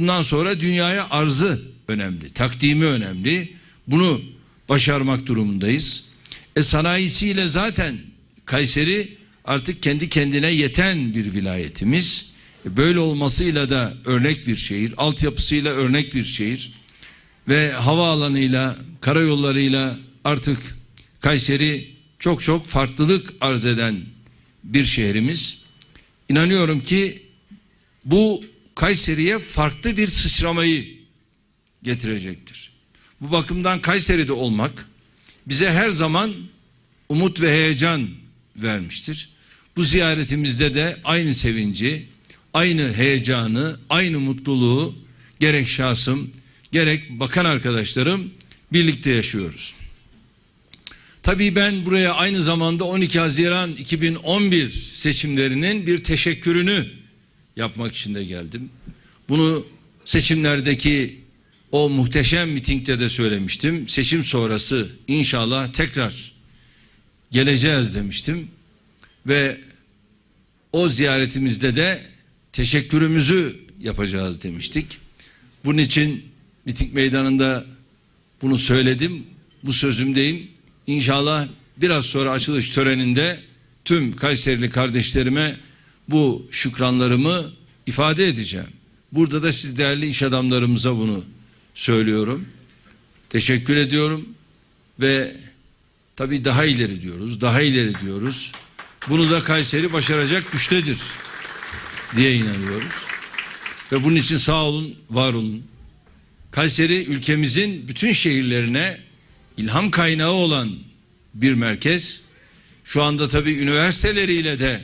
bundan sonra dünyaya arzı önemli, takdimi önemli. Bunu başarmak durumundayız. E sanayisiyle zaten Kayseri artık kendi kendine yeten bir vilayetimiz. E böyle olmasıyla da örnek bir şehir, altyapısıyla örnek bir şehir ve havaalanıyla, karayollarıyla artık Kayseri çok çok farklılık arz eden bir şehrimiz. İnanıyorum ki bu Kayseri'ye farklı bir sıçramayı getirecektir. Bu bakımdan Kayseri'de olmak bize her zaman umut ve heyecan vermiştir. Bu ziyaretimizde de aynı sevinci, aynı heyecanı, aynı mutluluğu gerek şahsım, gerek bakan arkadaşlarım birlikte yaşıyoruz. Tabii ben buraya aynı zamanda 12 Haziran 2011 seçimlerinin bir teşekkürünü yapmak için de geldim. Bunu seçimlerdeki o muhteşem mitingde de söylemiştim. Seçim sonrası inşallah tekrar geleceğiz demiştim. Ve o ziyaretimizde de teşekkürümüzü yapacağız demiştik. Bunun için miting meydanında bunu söyledim. Bu sözümdeyim. İnşallah biraz sonra açılış töreninde tüm Kayserili kardeşlerime bu şükranlarımı ifade edeceğim. Burada da siz değerli iş adamlarımıza bunu söylüyorum. Teşekkür ediyorum ve tabii daha ileri diyoruz, daha ileri diyoruz. Bunu da Kayseri başaracak güçtedir diye inanıyoruz. Ve bunun için sağ olun, var olun. Kayseri ülkemizin bütün şehirlerine ilham kaynağı olan bir merkez. Şu anda tabii üniversiteleriyle de,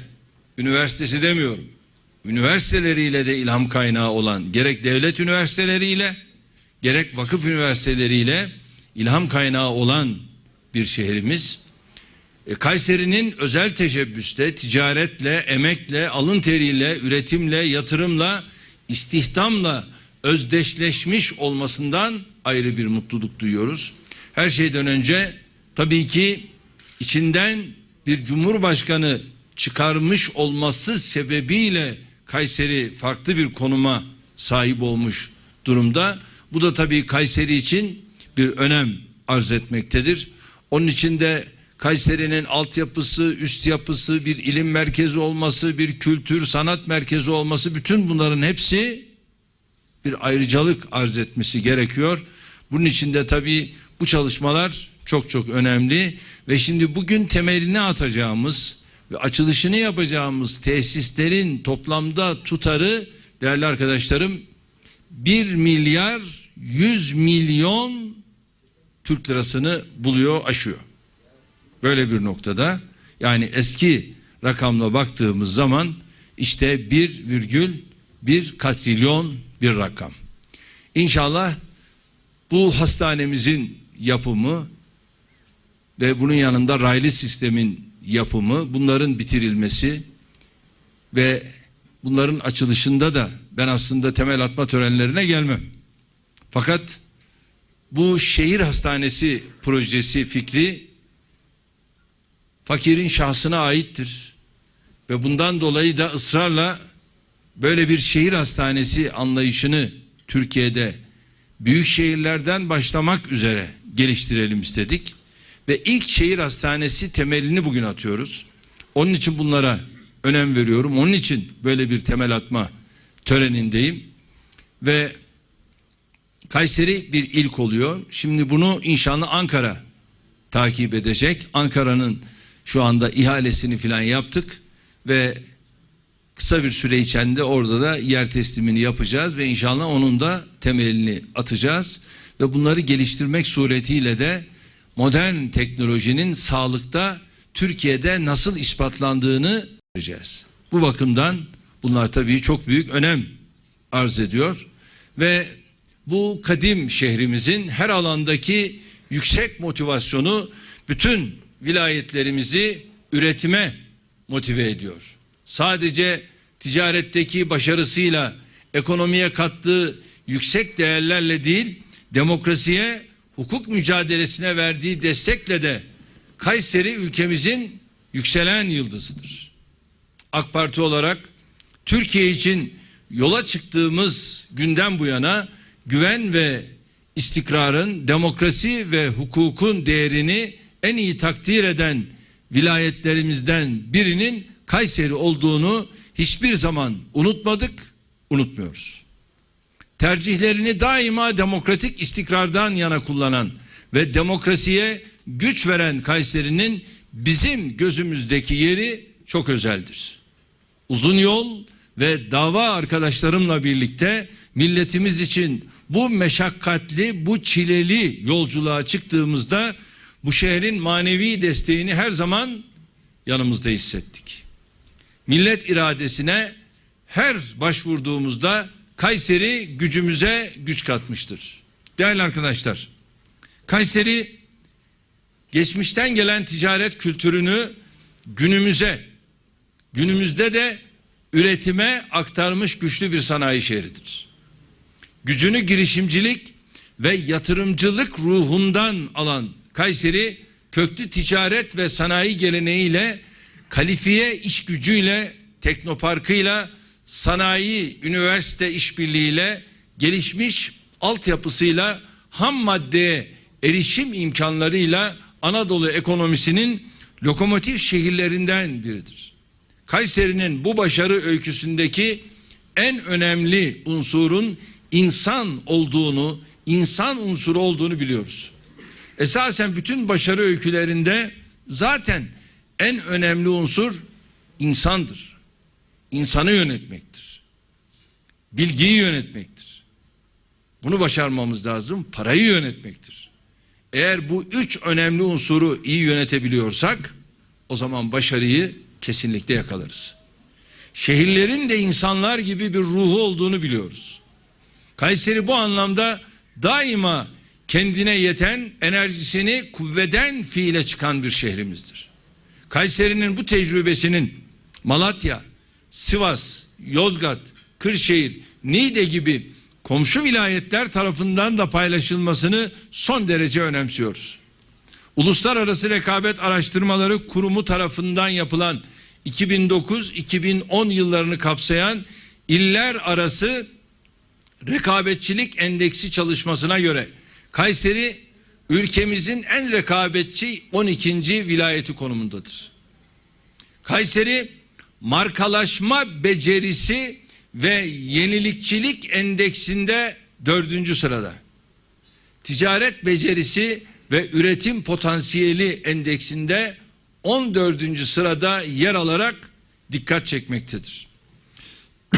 üniversitesi demiyorum, üniversiteleriyle de ilham kaynağı olan gerek devlet üniversiteleriyle, gerek vakıf üniversiteleriyle ilham kaynağı olan bir şehrimiz. E, Kayseri'nin özel teşebbüste, ticaretle, emekle, alın teriyle, üretimle, yatırımla, istihdamla özdeşleşmiş olmasından ayrı bir mutluluk duyuyoruz. Her şeyden önce tabii ki içinden bir cumhurbaşkanı çıkarmış olması sebebiyle Kayseri farklı bir konuma sahip olmuş durumda. Bu da tabii Kayseri için bir önem arz etmektedir. Onun için de Kayseri'nin altyapısı, üst yapısı, bir ilim merkezi olması, bir kültür, sanat merkezi olması bütün bunların hepsi bir ayrıcalık arz etmesi gerekiyor. Bunun için de tabii bu çalışmalar çok çok önemli ve şimdi bugün temelini atacağımız ve açılışını yapacağımız tesislerin toplamda tutarı değerli arkadaşlarım 1 milyar 100 milyon Türk lirasını buluyor, aşıyor. Böyle bir noktada yani eski rakamla baktığımız zaman işte 1,1 katrilyon bir rakam. İnşallah bu hastanemizin yapımı ve bunun yanında raylı sistemin yapımı, bunların bitirilmesi ve bunların açılışında da ben aslında temel atma törenlerine gelmem. Fakat bu şehir hastanesi projesi fikri fakirin şahsına aittir. Ve bundan dolayı da ısrarla böyle bir şehir hastanesi anlayışını Türkiye'de büyük şehirlerden başlamak üzere geliştirelim istedik. Ve ilk şehir hastanesi temelini bugün atıyoruz. Onun için bunlara önem veriyorum. Onun için böyle bir temel atma törenindeyim. Ve Kayseri bir ilk oluyor. Şimdi bunu inşallah Ankara takip edecek. Ankara'nın şu anda ihalesini filan yaptık ve kısa bir süre içinde orada da yer teslimini yapacağız ve inşallah onun da temelini atacağız ve bunları geliştirmek suretiyle de modern teknolojinin sağlıkta Türkiye'de nasıl ispatlandığını göreceğiz. Bu bakımdan bunlar tabii çok büyük önem arz ediyor ve bu kadim şehrimizin her alandaki yüksek motivasyonu bütün vilayetlerimizi üretime motive ediyor. Sadece ticaretteki başarısıyla ekonomiye kattığı yüksek değerlerle değil, demokrasiye, hukuk mücadelesine verdiği destekle de Kayseri ülkemizin yükselen yıldızıdır. AK Parti olarak Türkiye için yola çıktığımız günden bu yana güven ve istikrarın, demokrasi ve hukukun değerini en iyi takdir eden vilayetlerimizden birinin Kayseri olduğunu hiçbir zaman unutmadık, unutmuyoruz. Tercihlerini daima demokratik istikrardan yana kullanan ve demokrasiye güç veren Kayseri'nin bizim gözümüzdeki yeri çok özeldir. Uzun yol ve dava arkadaşlarımla birlikte milletimiz için bu meşakkatli, bu çileli yolculuğa çıktığımızda bu şehrin manevi desteğini her zaman yanımızda hissettik. Millet iradesine her başvurduğumuzda Kayseri gücümüze güç katmıştır. Değerli arkadaşlar, Kayseri geçmişten gelen ticaret kültürünü günümüze, günümüzde de üretime aktarmış güçlü bir sanayi şehridir. Gücünü girişimcilik ve yatırımcılık ruhundan alan Kayseri köklü ticaret ve sanayi geleneğiyle kalifiye iş gücüyle teknoparkıyla sanayi üniversite işbirliğiyle gelişmiş altyapısıyla ham maddeye erişim imkanlarıyla Anadolu ekonomisinin lokomotif şehirlerinden biridir. Kayseri'nin bu başarı öyküsündeki en önemli unsurun insan olduğunu, insan unsuru olduğunu biliyoruz. Esasen bütün başarı öykülerinde zaten en önemli unsur insandır. İnsanı yönetmektir. Bilgiyi yönetmektir. Bunu başarmamız lazım. Parayı yönetmektir. Eğer bu üç önemli unsuru iyi yönetebiliyorsak o zaman başarıyı kesinlikle yakalarız. Şehirlerin de insanlar gibi bir ruhu olduğunu biliyoruz. Kayseri bu anlamda daima kendine yeten enerjisini kuvveden fiile çıkan bir şehrimizdir. Kayseri'nin bu tecrübesinin Malatya, Sivas, Yozgat, Kırşehir, Niğde gibi komşu vilayetler tarafından da paylaşılmasını son derece önemsiyoruz. Uluslararası Rekabet Araştırmaları Kurumu tarafından yapılan 2009-2010 yıllarını kapsayan iller arası rekabetçilik endeksi çalışmasına göre Kayseri ülkemizin en rekabetçi 12. vilayeti konumundadır. Kayseri markalaşma becerisi ve yenilikçilik endeksinde dördüncü sırada. Ticaret becerisi ve üretim potansiyeli endeksinde 14. sırada yer alarak dikkat çekmektedir.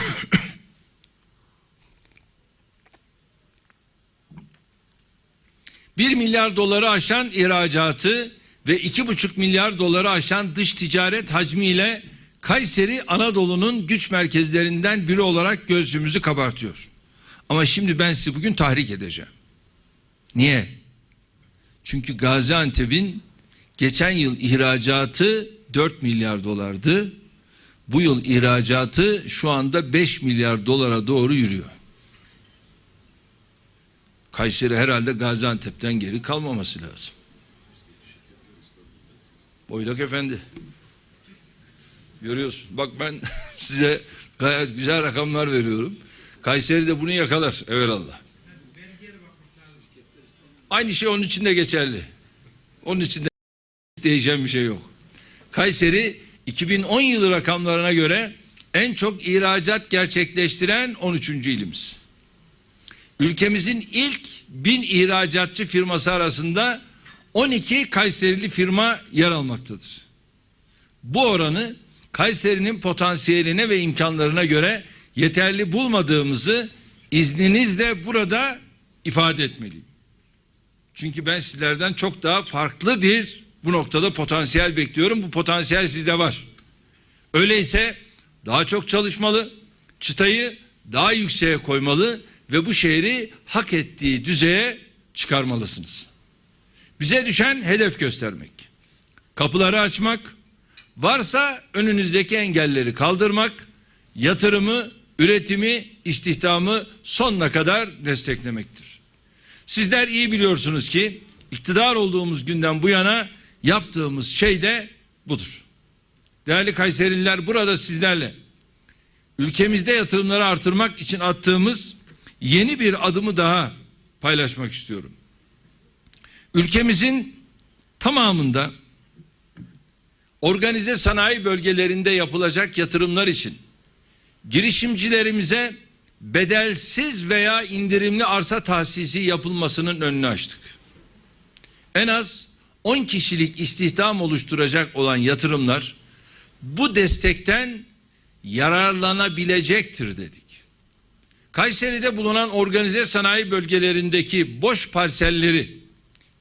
1 milyar doları aşan ihracatı ve 2,5 milyar doları aşan dış ticaret hacmiyle Kayseri Anadolu'nun güç merkezlerinden biri olarak gözümüzü kabartıyor. Ama şimdi ben sizi bugün tahrik edeceğim. Niye? Çünkü Gaziantep'in geçen yıl ihracatı 4 milyar dolardı. Bu yıl ihracatı şu anda 5 milyar dolara doğru yürüyor. Kayseri herhalde Gaziantep'ten geri kalmaması lazım. Boylak Efendi. Görüyorsun. Bak ben size gayet güzel rakamlar veriyorum. Kayseri de bunu yakalar. Evelallah. Aynı şey onun için de geçerli. Onun için de değişen bir şey yok. Kayseri 2010 yılı rakamlarına göre en çok ihracat gerçekleştiren 13. ilimiz. Ülkemizin ilk bin ihracatçı firması arasında 12 Kayserili firma yer almaktadır. Bu oranı Kayseri'nin potansiyeline ve imkanlarına göre yeterli bulmadığımızı izninizle burada ifade etmeliyim. Çünkü ben sizlerden çok daha farklı bir bu noktada potansiyel bekliyorum. Bu potansiyel sizde var. Öyleyse daha çok çalışmalı, çıtayı daha yükseğe koymalı ve bu şehri hak ettiği düzeye çıkarmalısınız. Bize düşen hedef göstermek. Kapıları açmak, varsa önünüzdeki engelleri kaldırmak, yatırımı, üretimi, istihdamı sonuna kadar desteklemektir. Sizler iyi biliyorsunuz ki iktidar olduğumuz günden bu yana yaptığımız şey de budur. Değerli Kayserililer burada sizlerle ülkemizde yatırımları artırmak için attığımız yeni bir adımı daha paylaşmak istiyorum. Ülkemizin tamamında organize sanayi bölgelerinde yapılacak yatırımlar için girişimcilerimize bedelsiz veya indirimli arsa tahsisi yapılmasının önünü açtık. En az 10 kişilik istihdam oluşturacak olan yatırımlar bu destekten yararlanabilecektir dedik. Kayseri'de bulunan organize sanayi bölgelerindeki boş parselleri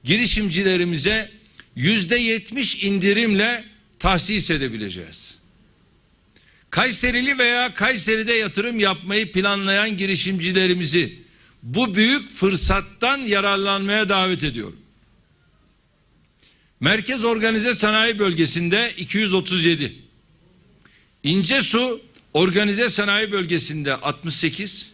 girişimcilerimize yüzde yetmiş indirimle tahsis edebileceğiz. Kayserili veya Kayseri'de yatırım yapmayı planlayan girişimcilerimizi bu büyük fırsattan yararlanmaya davet ediyorum. Merkez Organize Sanayi Bölgesi'nde 237, İncesu Organize Sanayi Bölgesi'nde 68,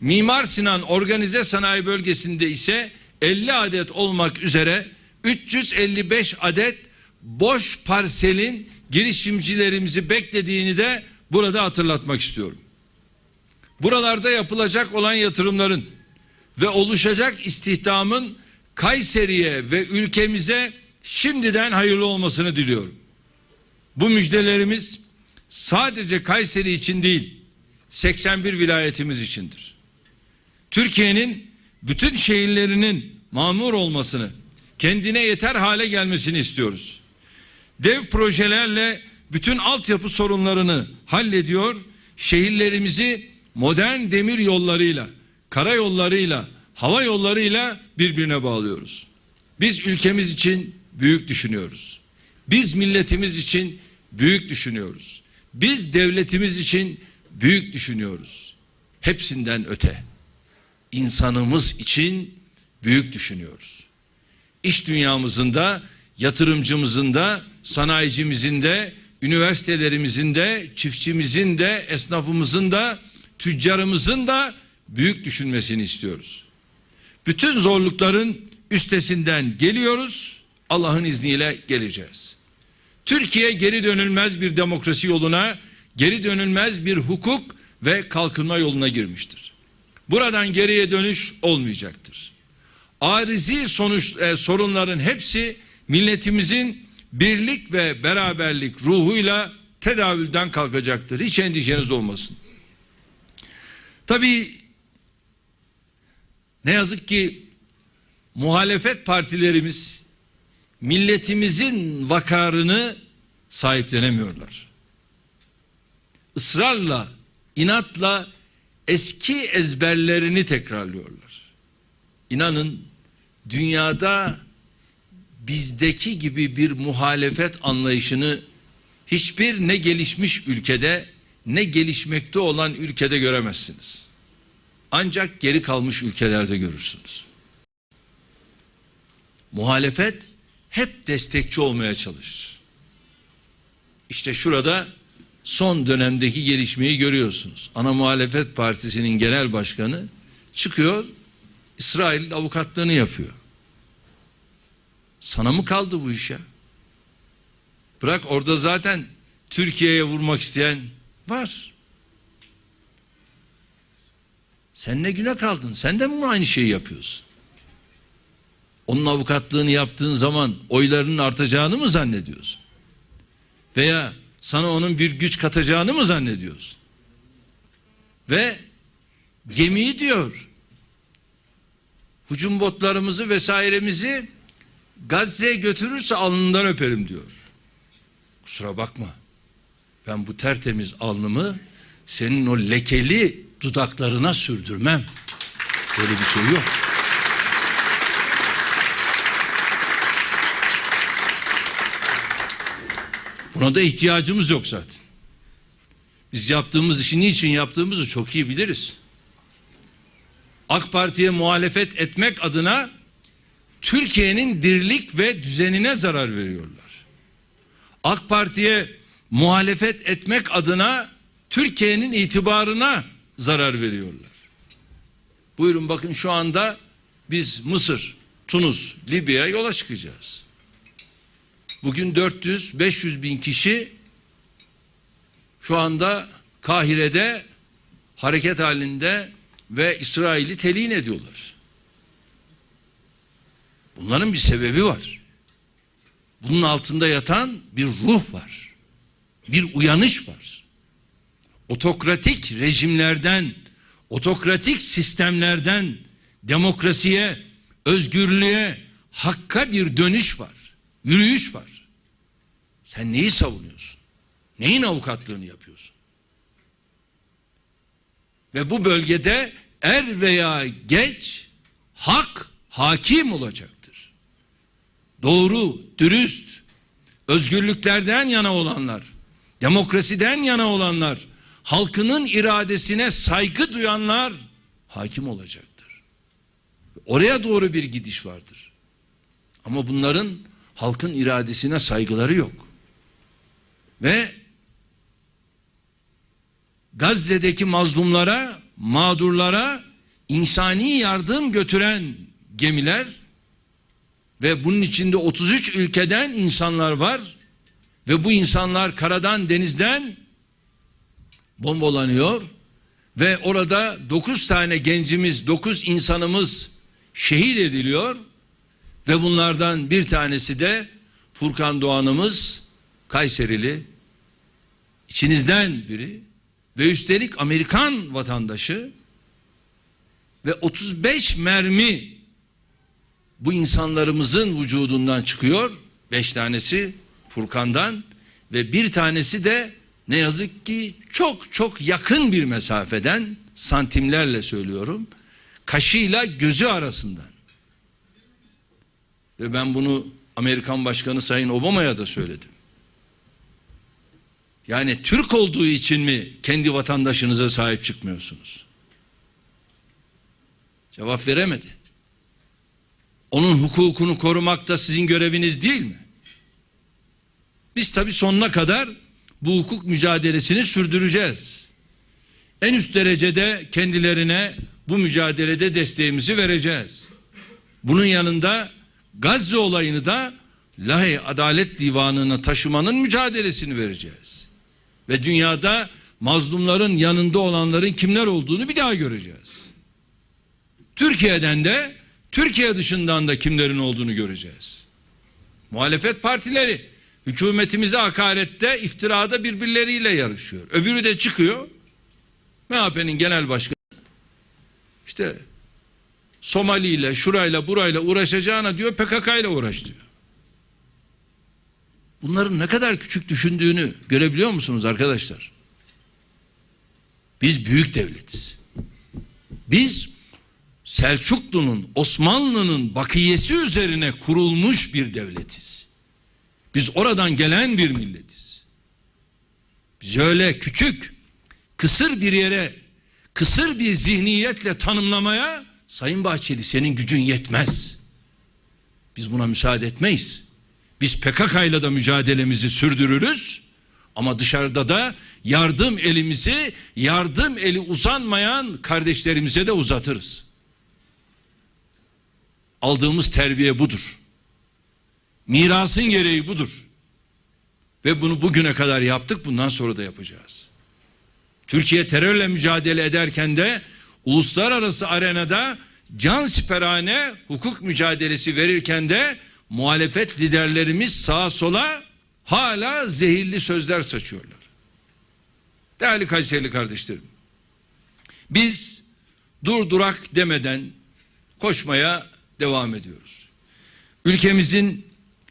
Mimar Sinan Organize Sanayi Bölgesi'nde ise 50 adet olmak üzere 355 adet boş parselin girişimcilerimizi beklediğini de burada hatırlatmak istiyorum. Buralarda yapılacak olan yatırımların ve oluşacak istihdamın Kayseri'ye ve ülkemize şimdiden hayırlı olmasını diliyorum. Bu müjdelerimiz sadece Kayseri için değil, 81 vilayetimiz içindir. Türkiye'nin bütün şehirlerinin mamur olmasını, kendine yeter hale gelmesini istiyoruz. Dev projelerle bütün altyapı sorunlarını hallediyor, şehirlerimizi modern demir yollarıyla, karayollarıyla, hava yollarıyla birbirine bağlıyoruz. Biz ülkemiz için büyük düşünüyoruz. Biz milletimiz için büyük düşünüyoruz. Biz devletimiz için büyük düşünüyoruz. Hepsinden öte insanımız için büyük düşünüyoruz. İş dünyamızın da, yatırımcımızın da, sanayicimizin de, üniversitelerimizin de, çiftçimizin de, esnafımızın da, tüccarımızın da büyük düşünmesini istiyoruz. Bütün zorlukların üstesinden geliyoruz. Allah'ın izniyle geleceğiz. Türkiye geri dönülmez bir demokrasi yoluna, geri dönülmez bir hukuk ve kalkınma yoluna girmiştir. Buradan geriye dönüş olmayacaktır. Arizi sonuç e, sorunların hepsi milletimizin birlik ve beraberlik ruhuyla tedavülden kalkacaktır. Hiç endişeniz olmasın. Tabii ne yazık ki muhalefet partilerimiz milletimizin vakarını sahiplenemiyorlar. Israrla, inatla eski ezberlerini tekrarlıyorlar. İnanın dünyada bizdeki gibi bir muhalefet anlayışını hiçbir ne gelişmiş ülkede ne gelişmekte olan ülkede göremezsiniz. Ancak geri kalmış ülkelerde görürsünüz. Muhalefet hep destekçi olmaya çalışır. İşte şurada son dönemdeki gelişmeyi görüyorsunuz. Ana muhalefet partisinin genel başkanı çıkıyor İsrail avukatlığını yapıyor. Sana mı kaldı bu iş ya? Bırak orada zaten Türkiye'ye vurmak isteyen var. Sen ne güne kaldın? Sen de mi aynı şeyi yapıyorsun? Onun avukatlığını yaptığın zaman oylarının artacağını mı zannediyorsun? Veya sana onun bir güç katacağını mı zannediyorsun? Ve gemiyi diyor. Hücum botlarımızı vesairemizi Gazze'ye götürürse alnından öperim diyor. Kusura bakma. Ben bu tertemiz alnımı senin o lekeli dudaklarına sürdürmem. Böyle bir şey yok. Buna da ihtiyacımız yok zaten. Biz yaptığımız işi niçin yaptığımızı çok iyi biliriz. AK Parti'ye muhalefet etmek adına Türkiye'nin dirlik ve düzenine zarar veriyorlar. AK Parti'ye muhalefet etmek adına Türkiye'nin itibarına zarar veriyorlar. Buyurun bakın şu anda biz Mısır, Tunus, Libya'ya yola çıkacağız. Bugün 400-500 bin kişi şu anda Kahire'de hareket halinde ve İsrail'i telin ediyorlar. Bunların bir sebebi var. Bunun altında yatan bir ruh var. Bir uyanış var. Otokratik rejimlerden, otokratik sistemlerden demokrasiye, özgürlüğe, hakka bir dönüş var. Yürüyüş var. Sen neyi savunuyorsun? Neyin avukatlığını yapıyorsun? Ve bu bölgede er veya geç hak hakim olacaktır. Doğru, dürüst, özgürlüklerden yana olanlar, demokrasiden yana olanlar, halkının iradesine saygı duyanlar hakim olacaktır. Oraya doğru bir gidiş vardır. Ama bunların halkın iradesine saygıları yok. Ve Gazze'deki mazlumlara, mağdurlara insani yardım götüren gemiler ve bunun içinde 33 ülkeden insanlar var. Ve bu insanlar karadan denizden bombalanıyor. Ve orada 9 tane gencimiz, 9 insanımız şehit ediliyor. Ve bunlardan bir tanesi de Furkan Doğan'ımız Kayserili. İçinizden biri. Ve üstelik Amerikan vatandaşı. Ve 35 mermi bu insanlarımızın vücudundan çıkıyor. Beş tanesi Furkan'dan ve bir tanesi de ne yazık ki çok çok yakın bir mesafeden santimlerle söylüyorum. Kaşıyla gözü arasından. Ve ben bunu Amerikan Başkanı Sayın Obama'ya da söyledim. Yani Türk olduğu için mi kendi vatandaşınıza sahip çıkmıyorsunuz? Cevap veremedi. Onun hukukunu korumak da sizin göreviniz değil mi? Biz tabii sonuna kadar bu hukuk mücadelesini sürdüreceğiz. En üst derecede kendilerine bu mücadelede desteğimizi vereceğiz. Bunun yanında Gazze olayını da Lahey Adalet Divanı'na taşımanın mücadelesini vereceğiz. Ve dünyada mazlumların yanında olanların kimler olduğunu bir daha göreceğiz. Türkiye'den de Türkiye dışından da kimlerin olduğunu göreceğiz. Muhalefet partileri hükümetimize hakarette, iftirada birbirleriyle yarışıyor. Öbürü de çıkıyor. MHP'nin genel başkanı işte Somali ile, şurayla, burayla uğraşacağına diyor PKK ile uğraş diyor. Bunların ne kadar küçük düşündüğünü görebiliyor musunuz arkadaşlar? Biz büyük devletiz. Biz Selçuklu'nun, Osmanlı'nın bakiyesi üzerine kurulmuş bir devletiz. Biz oradan gelen bir milletiz. Biz öyle küçük, kısır bir yere, kısır bir zihniyetle tanımlamaya Sayın Bahçeli senin gücün yetmez. Biz buna müsaade etmeyiz. Biz PKK ile de mücadelemizi sürdürürüz. Ama dışarıda da yardım elimizi, yardım eli uzanmayan kardeşlerimize de uzatırız. Aldığımız terbiye budur. Mirasın gereği budur. Ve bunu bugüne kadar yaptık, bundan sonra da yapacağız. Türkiye terörle mücadele ederken de uluslararası arenada can siperhane hukuk mücadelesi verirken de muhalefet liderlerimiz sağa sola hala zehirli sözler saçıyorlar. Değerli Kayserili kardeşlerim, biz dur durak demeden koşmaya devam ediyoruz. Ülkemizin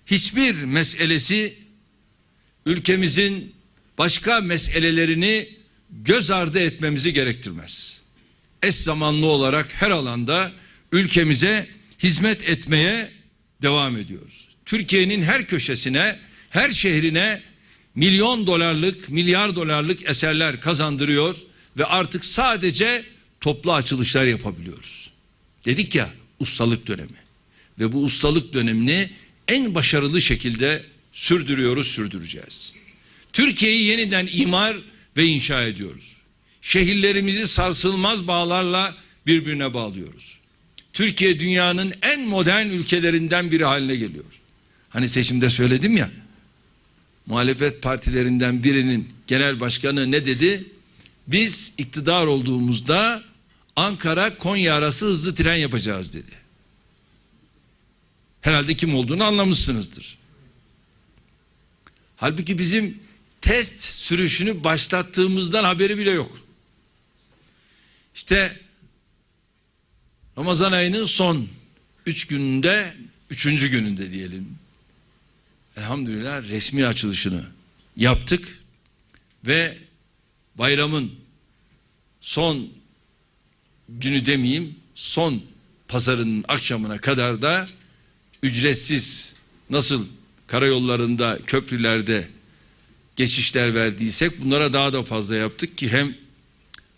hiçbir meselesi ülkemizin başka meselelerini göz ardı etmemizi gerektirmez. Eş zamanlı olarak her alanda ülkemize hizmet etmeye devam ediyoruz. Türkiye'nin her köşesine, her şehrine milyon dolarlık, milyar dolarlık eserler kazandırıyor ve artık sadece toplu açılışlar yapabiliyoruz. Dedik ya ustalık dönemi ve bu ustalık dönemini en başarılı şekilde sürdürüyoruz, sürdüreceğiz. Türkiye'yi yeniden imar ve inşa ediyoruz. Şehirlerimizi sarsılmaz bağlarla birbirine bağlıyoruz. Türkiye dünyanın en modern ülkelerinden biri haline geliyor. Hani seçimde söyledim ya. Muhalefet partilerinden birinin genel başkanı ne dedi? Biz iktidar olduğumuzda Ankara Konya arası hızlı tren yapacağız dedi. Herhalde kim olduğunu anlamışsınızdır. Halbuki bizim test sürüşünü başlattığımızdan haberi bile yok. İşte Ramazan ayının son üç gününde, üçüncü gününde diyelim. Elhamdülillah resmi açılışını yaptık ve bayramın son günü demeyeyim, son pazarının akşamına kadar da ücretsiz nasıl karayollarında, köprülerde geçişler verdiysek bunlara daha da fazla yaptık ki hem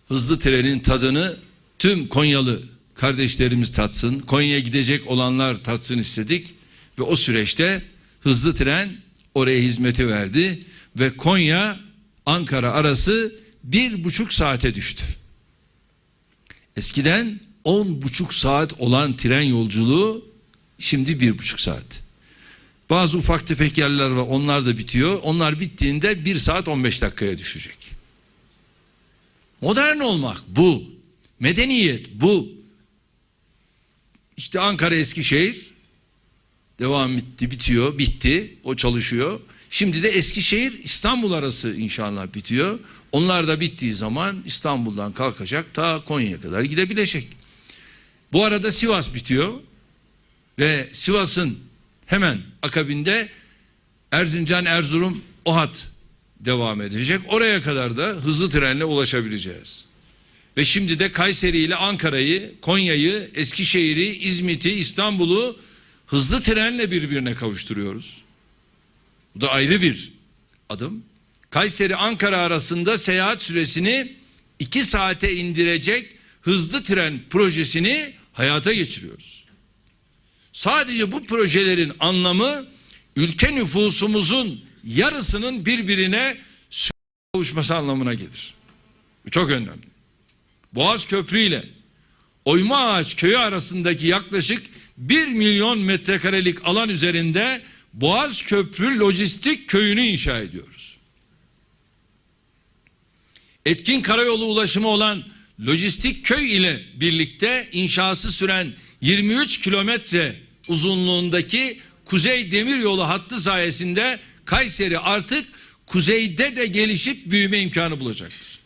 hızlı trenin tadını tüm Konyalı kardeşlerimiz tatsın, Konya'ya gidecek olanlar tatsın istedik ve o süreçte hızlı tren oraya hizmeti verdi ve Konya Ankara arası bir buçuk saate düştü. Eskiden on buçuk saat olan tren yolculuğu şimdi bir buçuk saat. Bazı ufak tefek yerler var onlar da bitiyor. Onlar bittiğinde bir saat 15 dakikaya düşecek. Modern olmak bu. Medeniyet bu. İşte Ankara Eskişehir devam etti, bitiyor, bitti. O çalışıyor. Şimdi de Eskişehir İstanbul arası inşallah bitiyor. Onlar da bittiği zaman İstanbul'dan kalkacak ta Konya'ya kadar gidebilecek. Bu arada Sivas bitiyor ve Sivas'ın hemen akabinde Erzincan, Erzurum, Ohat devam edecek. Oraya kadar da hızlı trenle ulaşabileceğiz. Ve şimdi de Kayseri ile Ankara'yı, Konya'yı, Eskişehir'i, İzmit'i, İstanbul'u hızlı trenle birbirine kavuşturuyoruz. Bu da ayrı bir adım. Kayseri Ankara arasında seyahat süresini iki saate indirecek hızlı tren projesini hayata geçiriyoruz. Sadece bu projelerin anlamı ülke nüfusumuzun yarısının birbirine kavuşması anlamına gelir. Bu çok önemli. Boğaz Köprü ile Oyma Ağaç köyü arasındaki yaklaşık 1 milyon metrekarelik alan üzerinde Boğaz Köprü Lojistik Köyü'nü inşa ediyoruz. Etkin karayolu ulaşımı olan Lojistik Köy ile birlikte inşası süren 23 kilometre uzunluğundaki Kuzey Demiryolu hattı sayesinde Kayseri artık kuzeyde de gelişip büyüme imkanı bulacaktır.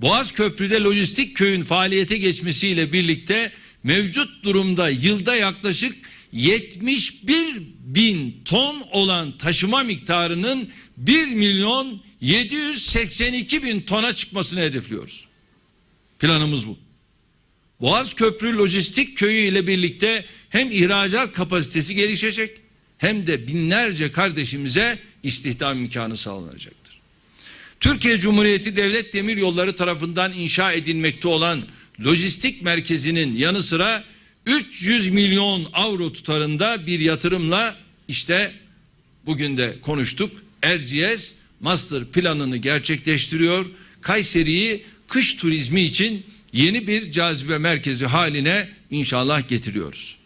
Boğaz Köprü'de lojistik köyün faaliyete geçmesiyle birlikte mevcut durumda yılda yaklaşık 71 bin ton olan taşıma miktarının 1 milyon 782 bin tona çıkmasını hedefliyoruz. Planımız bu. Boğaz Köprü Lojistik Köyü ile birlikte hem ihracat kapasitesi gelişecek hem de binlerce kardeşimize istihdam imkanı sağlanacaktır. Türkiye Cumhuriyeti Devlet Demir Yolları tarafından inşa edilmekte olan lojistik merkezinin yanı sıra 300 milyon avro tutarında bir yatırımla işte bugün de konuştuk. Erciyes master planını gerçekleştiriyor. Kayseri'yi kış turizmi için yeni bir cazibe merkezi haline inşallah getiriyoruz.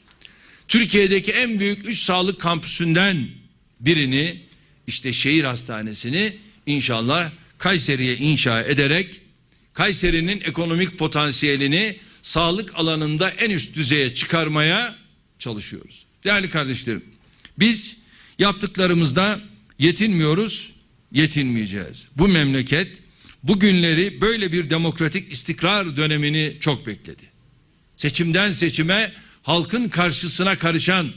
Türkiye'deki en büyük üç sağlık kampüsünden birini işte şehir hastanesini inşallah Kayseri'ye inşa ederek Kayseri'nin ekonomik potansiyelini sağlık alanında en üst düzeye çıkarmaya çalışıyoruz. Değerli kardeşlerim, biz yaptıklarımızda yetinmiyoruz, yetinmeyeceğiz. Bu memleket bu günleri böyle bir demokratik istikrar dönemini çok bekledi. Seçimden seçime halkın karşısına karışan,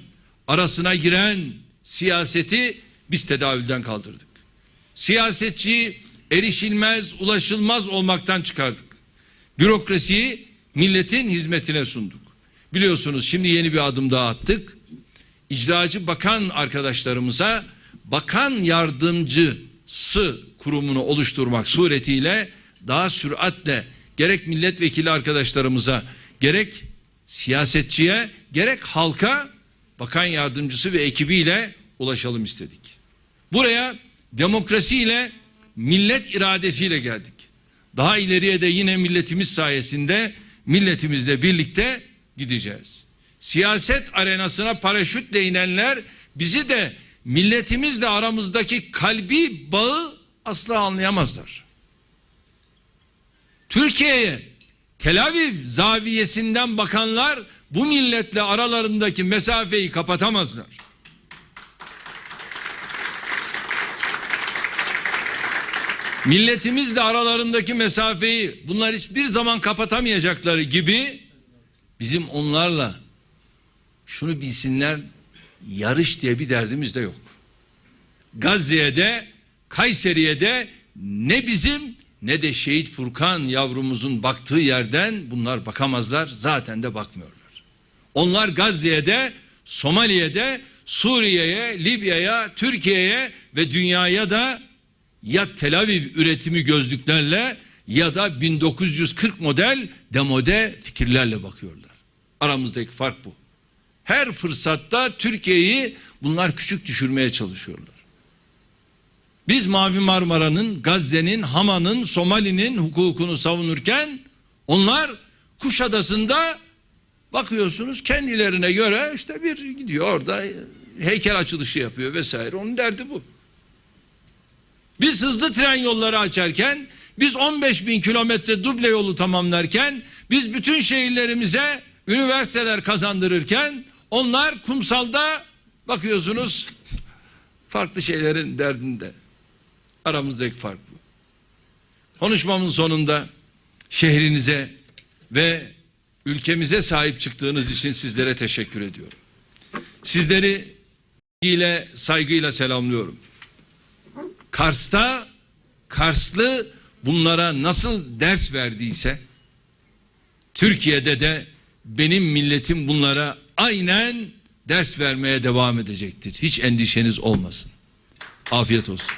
arasına giren siyaseti biz tedavülden kaldırdık. Siyasetçiyi erişilmez, ulaşılmaz olmaktan çıkardık. Bürokrasiyi milletin hizmetine sunduk. Biliyorsunuz şimdi yeni bir adım daha attık. İcracı bakan arkadaşlarımıza bakan yardımcısı kurumunu oluşturmak suretiyle daha süratle gerek milletvekili arkadaşlarımıza gerek siyasetçiye gerek halka bakan yardımcısı ve ekibiyle ulaşalım istedik. Buraya demokrasiyle millet iradesiyle geldik. Daha ileriye de yine milletimiz sayesinde milletimizle birlikte gideceğiz. Siyaset arenasına paraşütle inenler bizi de milletimizle aramızdaki kalbi bağı asla anlayamazlar. Türkiye'ye Tel Aviv zaviyesinden bakanlar bu milletle aralarındaki mesafeyi kapatamazlar. Milletimizle aralarındaki mesafeyi bunlar hiçbir zaman kapatamayacakları gibi bizim onlarla şunu bilsinler yarış diye bir derdimiz de yok. Gazze'ye de Kayseri'ye de ne bizim ne de şehit Furkan yavrumuzun baktığı yerden bunlar bakamazlar zaten de bakmıyorlar. Onlar Gazze'ye de Somali'ye Suriye'ye, Libya'ya, Türkiye'ye ve dünyaya da ya Tel Aviv üretimi gözlüklerle ya da 1940 model demode fikirlerle bakıyorlar. Aramızdaki fark bu. Her fırsatta Türkiye'yi bunlar küçük düşürmeye çalışıyorlar. Biz Mavi Marmara'nın, Gazze'nin, Hama'nın, Somali'nin hukukunu savunurken onlar Kuşadası'nda bakıyorsunuz kendilerine göre işte bir gidiyor orada heykel açılışı yapıyor vesaire. Onun derdi bu. Biz hızlı tren yolları açarken, biz 15 bin kilometre duble yolu tamamlarken, biz bütün şehirlerimize üniversiteler kazandırırken, onlar kumsalda bakıyorsunuz farklı şeylerin derdinde. Aramızdaki fark bu. Konuşmamın sonunda şehrinize ve ülkemize sahip çıktığınız için sizlere teşekkür ediyorum. Sizleri ile saygıyla selamlıyorum. Kars'ta Karslı bunlara nasıl ders verdiyse Türkiye'de de benim milletim bunlara aynen ders vermeye devam edecektir. Hiç endişeniz olmasın. Afiyet olsun.